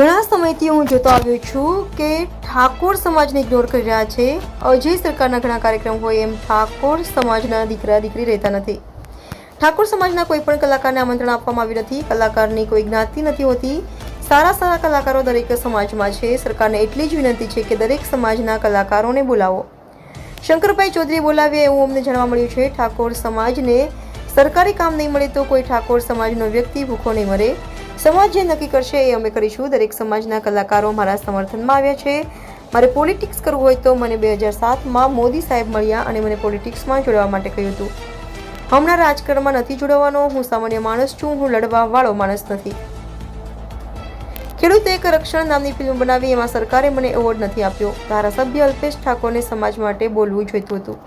ઘણા સમયથી હું જોતો આવ્યો છું કે ઠાકોર સમાજને ઇગ્નોર કરી રહ્યા છે. અજય સરકારના ઘણા કાર્યક્રમ હોય એમ ઠાકોર સમાજના દીકરા દીકરી રહેતા નથી. ઠાકોર સમાજના કોઈ પણ કલાકારને આમંત્રણ આપવામાં આવ્યું નથી. કલાકારની કોઈ જ્ઞાતિ નથી હોતી. સારા સારા કલાકારો દરેક સમાજમાં છે. સરકારને એટલી જ વિનંતી છે કે દરેક સમાજના કલાકારોને બોલાવો. શંકરભાઈ ચૌધરી બોલાવીએ એવું અમને જાણવા મળ્યું છે. ઠાકોર સમાજને સરકારી કામ નહીં મળે તો કોઈ ઠાકોર સમાજનો વ્યક્તિ ભૂખો નહીં મરે. સમાજ જે નક્કી કરશે એ અમે કરીશું. દરેક સમાજના કલાકારો મારા સમર્થનમાં આવ્યા છે. મારે પોલિટિક્સ કરવું હોય તો મને બે હજાર સાતમાં મોદી સાહેબ મળ્યા અને મને પોલિટિક્સમાં જોડવા માટે કહ્યું હતું. હમણાં રાજકારણમાં નથી જોડાવાનો. હું સામાન્ય માણસ છું. હું લડવા વાળો માણસ નથી. ખેડૂત એક રક્ષણ નામની ફિલ્મ બનાવી. એમાં સરકારે મને એવોર્ડ નથી આપ્યો. ધારાસભ્ય અલ્પેશ ઠાકોરને સમાજ માટે બોલવું જોઈતું હતું.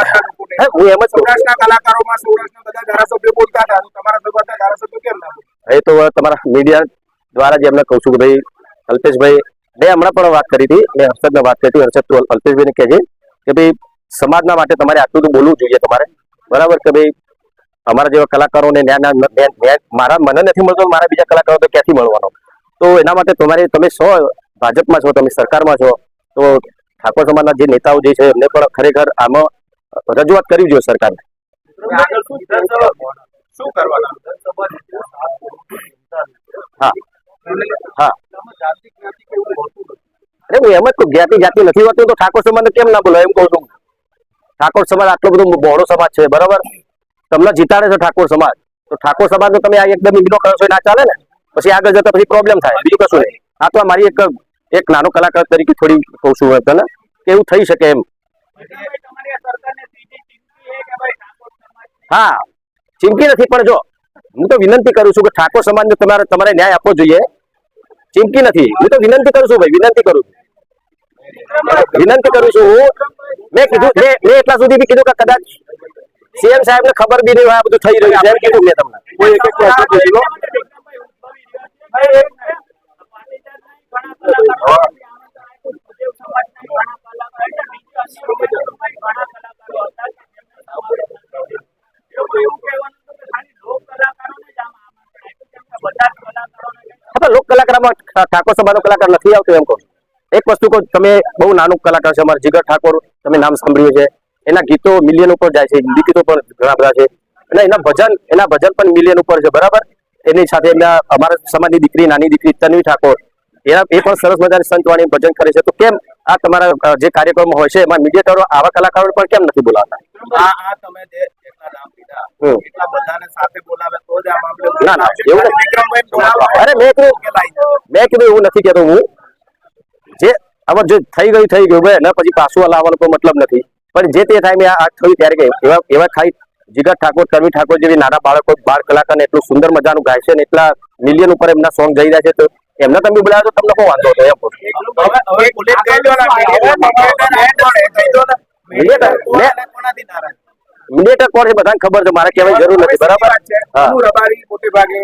લોકોને હું એમ જ. સૌરાષ્ટ્રના કલાકારોમાં સૌરાષ્ટ્રના બધા ધારાસભ્યો બોલતા હતા. તો તમારા સમાજના ધારાસભ્યો કેમ ના એ તો તમારા મીડિયા દ્વારા જે એમને કહું છું કે ભાઈ અલ્પેશભાઈ મેં હમણાં પણ વાત કરી હતી મેં હર્ષદને વાત કરી હતી. હર્ષદ તું અલ્પેશભાઈને કહેજે કે ભાઈ સમાજના માટે તમારે આટલું તો બોલવું જોઈએ તમારે. બરાબર કે ભાઈ અમારા જેવા કલાકારોને ન્યાય- મારા મને નથી મળતો મારા બીજા કલાકારો તો ક્યાંથી મળવાનો? તો એના માટે તમારે તમે છો ભાજપમાં છો તમે સરકારમાં છો તો ઠાકોર સમાજના જે નેતાઓ જે છે એમને પણ ખરેખર આમાં રજૂઆત કરવી જોઈએ સરકારને. હા. હા. અરે હું એમ જ કહું જ્ઞાતિ જાતિ નથી હોતું તો ઠાકોર સમાજને કેમ ના બોલો એમ કહું છું. ઠાકોર સમાજ આટલો બધો બહોળો સમાજ છે બરાબર? તમને જીતાડે છે ઠાકોર સમાજ. તો ઠાકોર સમાજ તમે આ એકદમ ઇગ્નો કરો છો એ ના ચાલે ને? પછી આગળ જતા પછી પ્રોબ્લેમ થાય. બીજું કશું નહીં. આ તો મારી એક એક નાનો કલાકાર તરીકે થોડી કહું છું તને કે એવું થઈ શકે એમ. હા, ચીમકી નથી, પણ જો, હું તો વિનંતી કરું છું કે ઠાકોર સમાજને તમારે તમારે ન્યાય આપવો જોઈએ. ચીમકી નથી. હું તો વિનંતી કરું છું ભાઈ, વિનંતી કરું છું. વિનંતી કરું છું. હું મેં કીધું, મેં એટલા સુધી બી કીધું કે કદાચ સીએમ સાહેબ ને ખબર બી નહીં હોય, આ બધું થઈ રહ્યું છે. એમ કીધું મેં તમને. કોઈ એક એક હા, લોક કલાકારમાં ઠાકોર સમાજનો કલાકાર નથી આવતો એમ કહો એક વસ્તુ કહો તમે બહુ નાનું કલાકાર છે અમારા જીગર ઠાકોર તમે નામ સાંભળ્યું છે. એના ગીતો મિલિયન ઉપર જાય છે ગીતો પણ ઘણા બધા છે. અને એના ભજન એના ભજન પણ મિલિયન ઉપર છે બરાબર? એની સાથે એમના અમારા સમાજની દીકરી નાની દીકરી તન્વી ઠાકોર એના એ પણ સરસ મજાની સંતવાણી ભજન કરે છે. તો કેમ આ તમારા જે કાર્યક્રમો હોય છે એમાં મીડિયેટરો આવા કલાકારો પણ કેમ નથી બોલાવતા? આ તમે જે નામ લીધા હમ. એટલા બધાને સાથે બોલાવે તો જ આ મામલે ના, ના, એવું. અરે મેં કીધું મેં કીધું એવું નથી કેતો હું. જે હવે જે થઈ ગયું થઈ ગયું ભાઈ ને પછી પાછું લાવવાનો કોઈ મતલબ નથી. પણ જે તે ટાઈમે આ આ થયું ત્યારે કે એવા એવા ખાઈ જીગર ઠાકોર કવિ ઠાકોર જેવી નાના બાળકો બાળ કલાકારને એટલું સુંદર મજાનું ગાય છે ને એટલા મિલિયન ઉપર એમના સોંગ જઈ રહ્યા છે તો એમને તમે બોલાવ્યો તો તમને કોઈ વાંધો હતો એમ. કહું છું. હવે હવે પોલીસ ને, મીડિયેટર હેડ જોડે કહી દો ને. મીડિયેટર, મેં- કોણ છે બધાને ખબર છે મારે કહેવાની જરૂર નથી બરાબર છે. મોટે ભાગે